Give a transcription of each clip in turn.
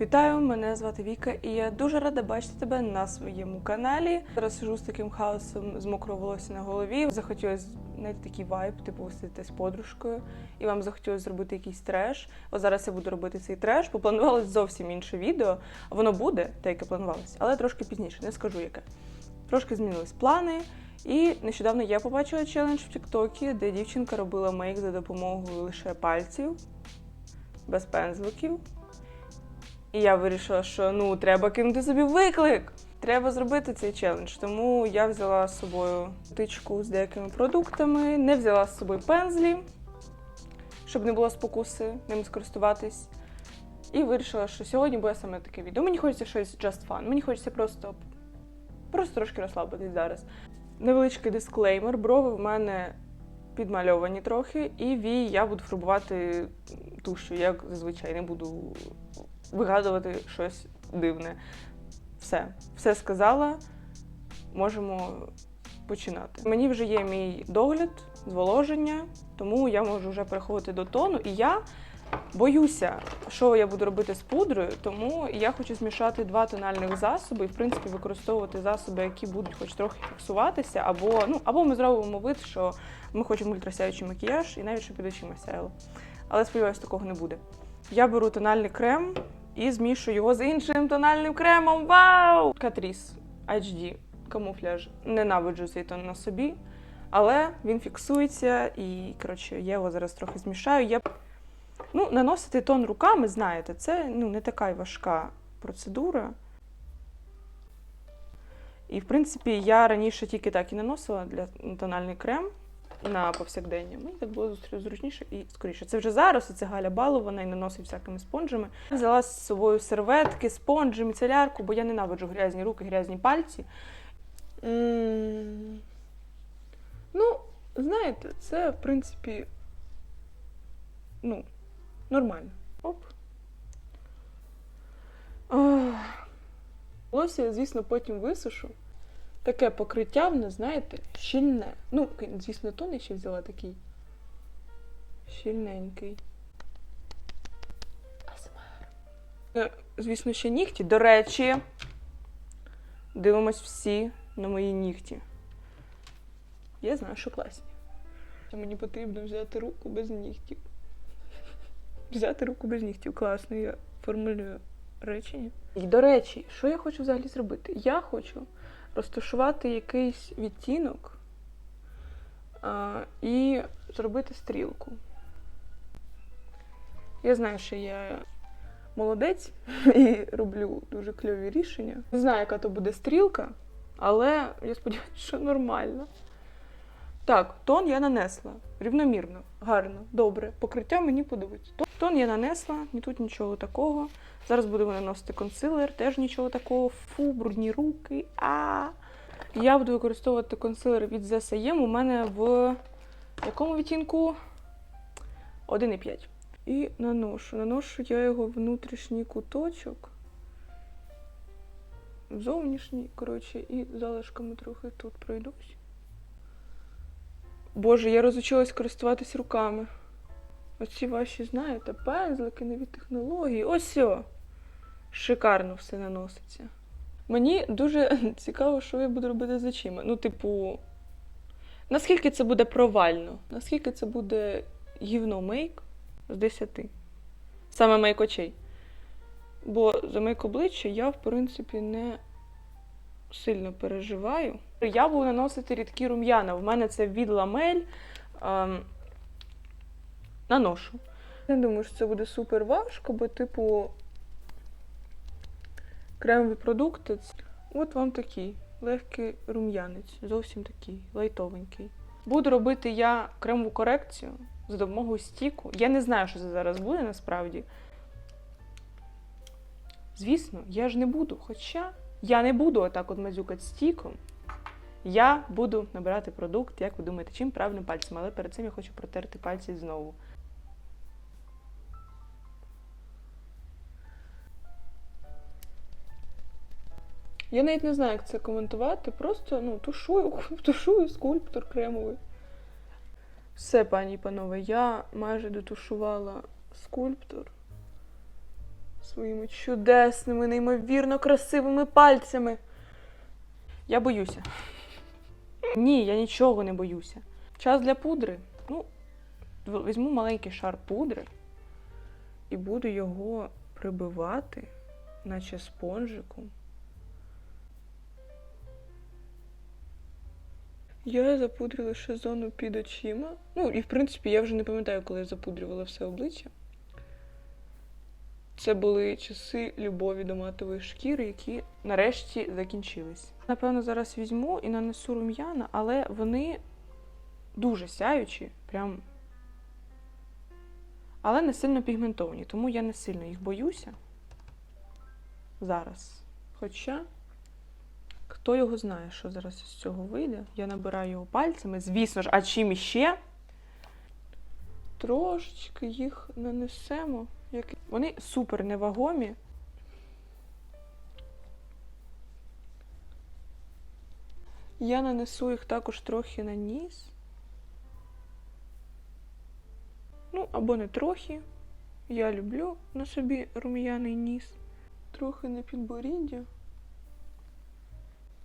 Вітаю, мене звати Віка, і я дуже рада бачити тебе на своєму каналі. Зараз сижу з таким хаосом з мокрого волосся на голові. Захотілося знаєте, такий вайб, типу сидіти з подружкою, і вам захотілося зробити якийсь треш. От зараз я буду робити цей треш. Попланувалось зовсім інше відео. Воно буде, те, яке планувалося, але трошки пізніше, не скажу яке. Трошки змінились плани. І нещодавно я побачила челендж в Тіктокі, де дівчинка робила мейк за допомогою лише пальців, без пензликів. І я вирішила, що ну треба кинути собі виклик. Треба зробити цей челендж. Тому я взяла з собою тичку з деякими продуктами, не взяла з собою пензлі, щоб не було спокуси ним скористуватись. І вирішила, що сьогодні буде саме таке відео. Мені хочеться щось just fun. Мені хочеться просто, просто трошки розслабитись зараз. Невеличкий дисклеймер. Брови в мене підмальовані трохи, і вій я буду фарбувати тушу, як зазвичай не буду вигадувати щось дивне. Все, все сказала. Можемо починати. Мені вже є мій догляд, зволоження, тому я можу вже переходити до тону. І я боюся, що я буду робити з пудрою, тому я хочу змішати два тональних засоби і, в принципі, використовувати засоби, які будуть хоч трохи фіксуватися, або, ну, або ми зробимо вид, що ми хочемо ультрасяючий макіяж і навіть що під очима. Але сподіваюся, такого не буде. Я беру тональний крем і змішую його з іншим тональним кремом. Вау! Catrice HD камуфляж. Ненавиджу цей тон на собі, але він фіксується і, коротше, я його зараз трохи змішаю. Я... Ну, наносити тон руками, знаєте, це ну, не така важка процедура. І, в принципі, я раніше тільки так і наносила для тональний крем на повсякдення. Мені так було зру- зручніше і скоріше. Це вже зараз, це Галя балована і наносить всякими спонжами. Взяла з собою серветки, спонжі, міцелярку, бо я ненавиджу грязні руки, грязні пальці. М, Ну, знаєте, це, в принципі, ну, нормально. Оп. Волосся я, звісно, потім висушу. Таке покриття нас, знаєте, щільне. Ну, звісно, тон я ще взяла такий. Щільненький. АСМР. Е, Звісно, ще нігті. До речі, дивимось всі на мої нігті. Я знаю, що класні. Мені потрібно взяти руку без нігтів. Взяти руку без нігтів. Класно, я формулюю речення. І до речі, що я хочу взагалі зробити? Я хочу розташувати якийсь відтінок а, і зробити стрілку. Я знаю, що я молодець і роблю дуже кльові рішення. Не знаю, яка то буде стрілка, але я сподіваюся, що нормально. Так, тон я нанесла рівномірно, гарно, добре. Покриття мені подобається. Тон- я нанесла, ні тут нічого такого. Зараз будемо наносити консилер, теж нічого такого. Фу, брудні руки. А я буду використовувати консилер від ZSM. У мене в якому відтінку? 1,5. І наношу. Наношу я його внутрішній куточок. Зовнішній, коротше, і залишками трохи тут пройдусь. Боже, я розучилась користуватись руками. Оці ваші, знаєте, пензлики, нові технології. Ось о! Шикарно все наноситься. Мені дуже цікаво, що я буду робити з очима. Ну, типу, наскільки це буде провально? Наскільки це буде гівно мейк з 10? Саме мейк очей. Бо за мейк обличчя я, в принципі, не сильно переживаю. Я буду наносити рідкі рум'яна. В мене це від ламель. Ем, наношу. Не думаю, що це буде супер важко, бо, типу, кремові продукти. От вам такий легкий рум'янець, зовсім такий, лайтовенький. Буду робити я кремову корекцію за допомогою стіку. Я не знаю, що це зараз буде насправді. Звісно, я ж не буду. Хоча я не буду отак от мазюкати стіком. Я буду набирати продукт, як ви думаєте, чим правильним пальцем, але перед цим я хочу протерти пальці знову. Я навіть не знаю, як це коментувати. Просто ну, тушую, тушую скульптор кремовий. Все, пані і панове, я майже дотушувала скульптор. своїми чудесними, неймовірно красивими пальцями. Я боюся. Ні, я нічого не боюся. Час для пудри. Ну, візьму маленький шар пудри і буду його прибивати, наче спонжиком. Я запудрила лише зону під очима. Ну, і в принципі, я вже не пам'ятаю, коли я запудрювала все обличчя. Це були часи любові до матової шкіри, які нарешті закінчились. Напевно, зараз візьму і нанесу рум'яна, але вони дуже сяючі, прям. Але не сильно пігментовані, тому я не сильно їх боюся зараз. Хоча, хто його знає, що зараз з цього вийде. Я набираю його пальцями, звісно ж, а чим іще? Трошечки їх нанесемо. Вони супер невагомі. Я нанесу їх також трохи на ніс. Ну, або не трохи. Я люблю на собі рум'яний ніс. Трохи на підборіддя.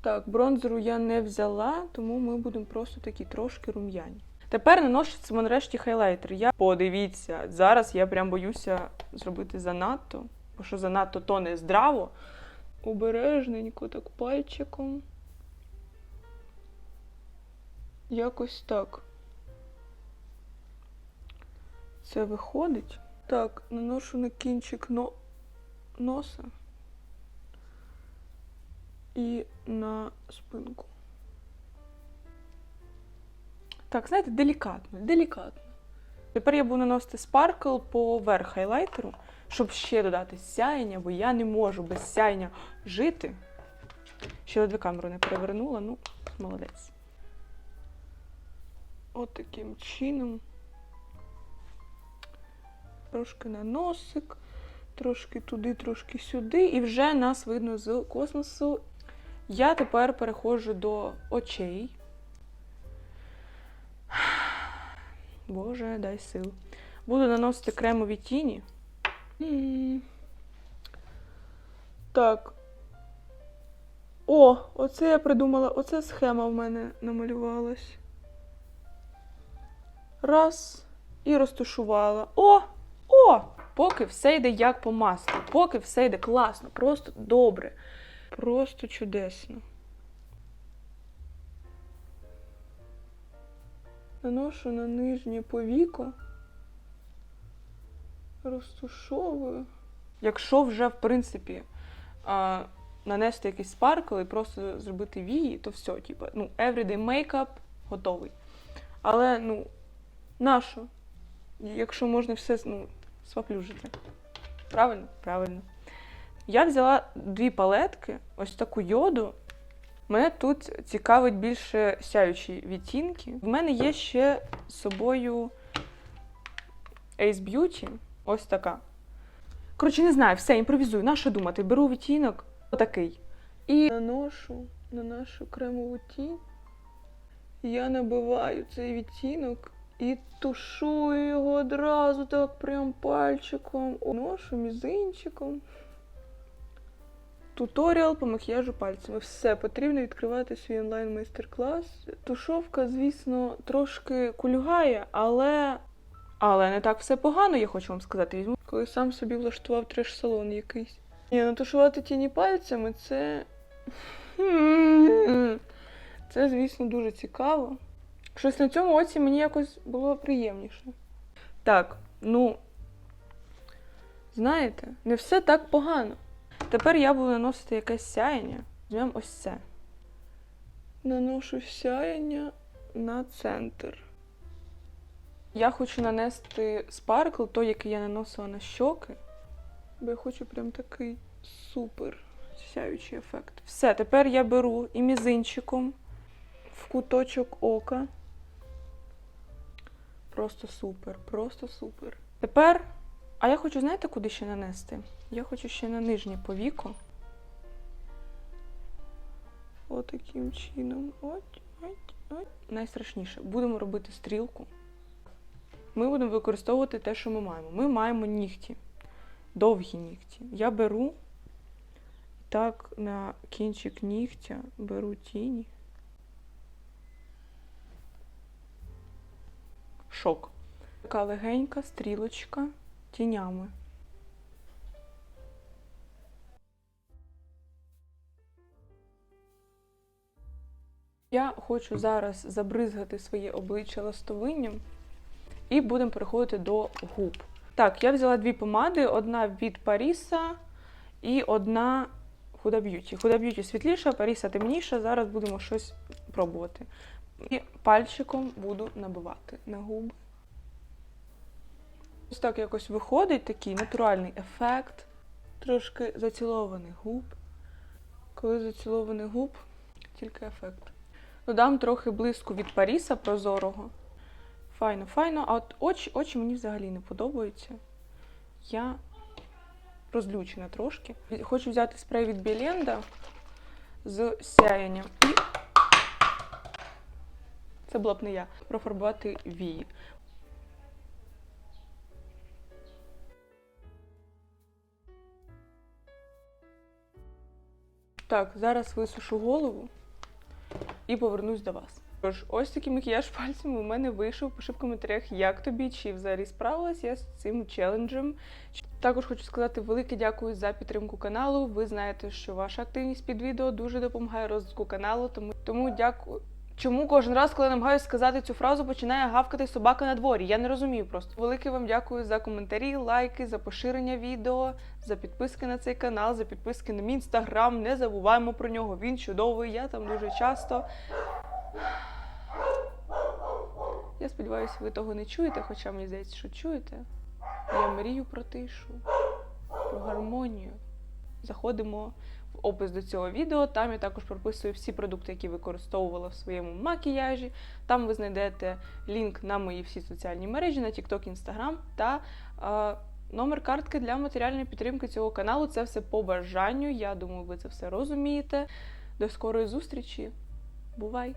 Так, бронзеру я не взяла, тому ми будемо просто такі трошки рум'яні. Тепер наноситься нарешті хайлайтер. Я подивіться, зараз я прям боюся зробити занадто, бо що занадто то не здраво. Обережненько так пальчиком. Якось так. Це виходить. Так, наношу на кінчик но... носа і на спинку. Так, знаєте, делікатно, делікатно. Тепер я буду наносити спаркл поверх хайлайтеру, щоб ще додати сяєння, бо я не можу без сяєння жити. Ще ледве камеру не перевернула, ну, молодець. От таким чином. Трошки на носик, трошки туди, трошки сюди, і вже нас видно з космосу. Я тепер переходжу до очей. Боже, дай сил. Буду наносити кремові тіні. Так. О, оце я придумала, оце схема в мене намалювалась. Раз. І розташувала. О! О! Поки все йде як по маслу. Поки все йде класно, просто добре. Просто чудесно. Наношу на нижнє повіко. Розтушовую. Якщо вже, в принципі, а, нанести якийсь спаркл і просто зробити вії, то все, типу, ну, everyday makeup готовий. Але, ну, нащо? Якщо можна все ну, сваплюжити. Правильно? Правильно. Я взяла дві палетки, ось таку йоду. Мене тут цікавить більше сяючі відтінки. В мене є ще з собою Ace Beauty. Ось така. Коротше, не знаю, все, імпровізую. На що думати? Беру відтінок отакий. І наношу на нашу кремову тінь. Я набиваю цей відтінок і тушую його одразу так прям пальчиком. Ношу мізинчиком. Туторіал по макіяжу пальцями. Все, потрібно відкривати свій онлайн майстер-клас. Тушовка, звісно, трошки кульгає, але. Але не так все погано, я хочу вам сказати. Візьму, коли сам собі влаштував треш-салон якийсь. Ні, натушувати тіні пальцями це. Це, звісно, дуже цікаво. Щось на цьому оці мені якось було приємніше. Так, ну. Знаєте, не все так погано. Тепер я буду наносити якесь сяєння. Візьмемо ось це. Наношу сяєння на центр. Я хочу нанести спаркл, той, який я наносила на щоки. Бо я хочу прям такий супер сяючий ефект. Все, тепер я беру і мізинчиком в куточок ока. Просто супер, просто супер. Тепер, а я хочу, знаєте, куди ще нанести? Я хочу ще на нижнє повіко. Отаким чином. От, от, от. Найстрашніше. Будемо робити стрілку. Ми будемо використовувати те, що ми маємо. Ми маємо нігті. довгі нігті. Я беру так на кінчик нігтя беру тіні. Шок. Така легенька стрілочка тінями. Я хочу зараз забризгати своє обличчя ластовинням і будемо переходити до губ. Так, я взяла дві помади: одна від Паріса і одна Huda Beauty. Huda Beauty світліша, Паріса темніша. Зараз будемо щось пробувати. І пальчиком буду набивати на губи. Ось так якось виходить такий натуральний ефект. Трошки зацілованих губ. Коли зацілованих губ, тільки ефект. Додам трохи блиску від Паріса прозорого. Файно, файно. А от очі, очі мені взагалі не подобаються. Я розлючена трошки. Хочу взяти спрей від Біленда з сяянням. І це була б не я. Профарбувати вії. Так, зараз висушу голову і повернусь до вас. Тож, ось такий макіяж пальцями у мене вийшов. Пиши в коментарях, як тобі, чи взагалі справилась я з цим челенджем. Також хочу сказати велике дякую за підтримку каналу. Ви знаєте, що ваша активність під відео дуже допомагає розвитку каналу, тому, тому дякую. Чому кожен раз, коли намагаюся сказати цю фразу, починає гавкати собака на дворі? Я не розумію просто. Велике вам дякую за коментарі, лайки, за поширення відео, за підписки на цей канал, за підписки на мій інстаграм. Не забуваємо про нього. Він чудовий. Я там дуже часто. Я сподіваюся, ви того не чуєте, хоча мені здається, що чуєте. Я мрію про тишу, про гармонію. Заходимо опис до цього відео. Там я також прописую всі продукти, які використовувала в своєму макіяжі. Там ви знайдете лінк на мої всі соціальні мережі, на TikTok, Instagram та е, номер картки для матеріальної підтримки цього каналу. Це все по бажанню. Я думаю, ви це все розумієте. До скорої зустрічі. Бувай!